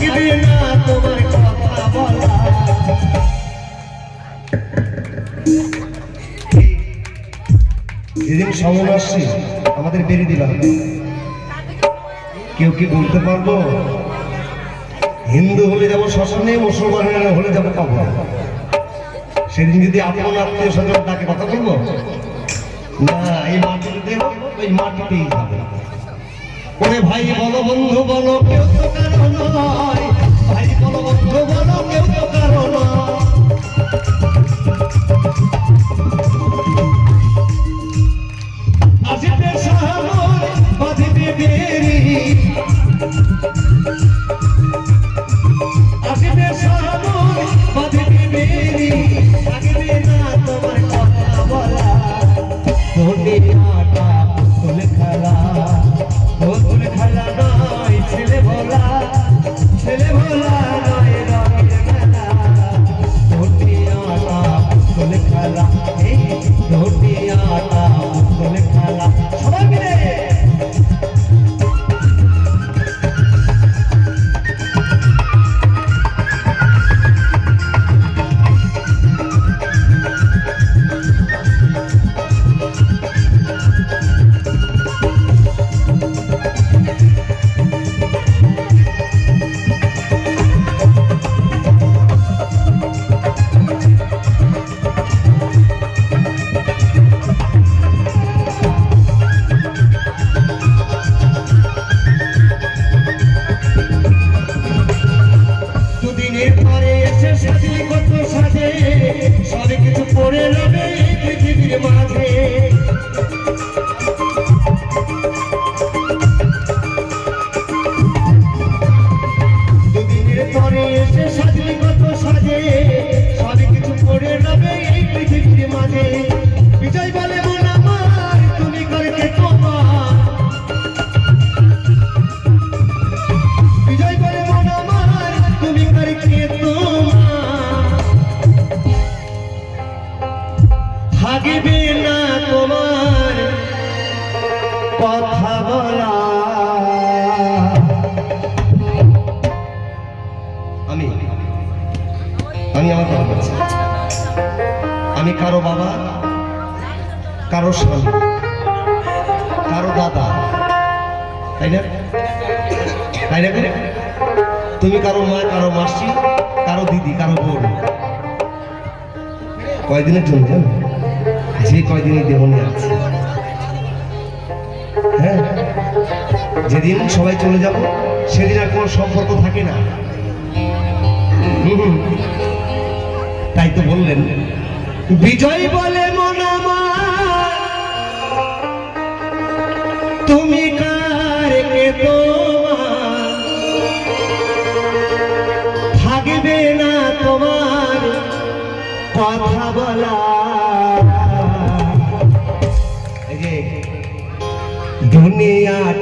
থাকবে না আসছে আমাদের বেরিয়ে দিলাম কেউ কি বলতে পারব? হিন্দু হলে যাব শ্মশানে মুসলমানেরা হলে যাব কবর। সেদিন যদি আপন আত্মীয় স্বজন তাকে কথা বলব? না এই মাটিতে হোক, ওই মাটিতেই যাবে ওরে ভাই, বলো বন্ধু, বলো, কেউ তো কারও নয়। ভাই, বলো বন্ধু, বলো, কেউ তো কারও নয়। সাহাবর বাঁধিবে বেরি। আসিবে সাহাবর বাঁধিবে বেরি। থাকবে না তোমার কথা বলা। তোটে পরে এসে সাজলি কত সাজে। সবে কিছু পড়ে রবে পৃথিবীর মাঝে। কথা বলা। আমি আমি আমার কথা আমি কারও বাবা, কারও স্বামী, কারও দাদা, তাই না? তাই না? তুমি কারও মা, কারও মাসি, কারও দিদি, কারও বোন কয়দিনের জন্য জানো? যে কয়দিনই দেহ নিয়ে আছে হ্যাঁ যেদিন সবাই চলে যাব, সেদিন আর কোনো সম্পর্ক থাকে না। তাই তো বললেন, বিজয় বলে তুমি তোমার? থাকবে না তোমার কথা বলা या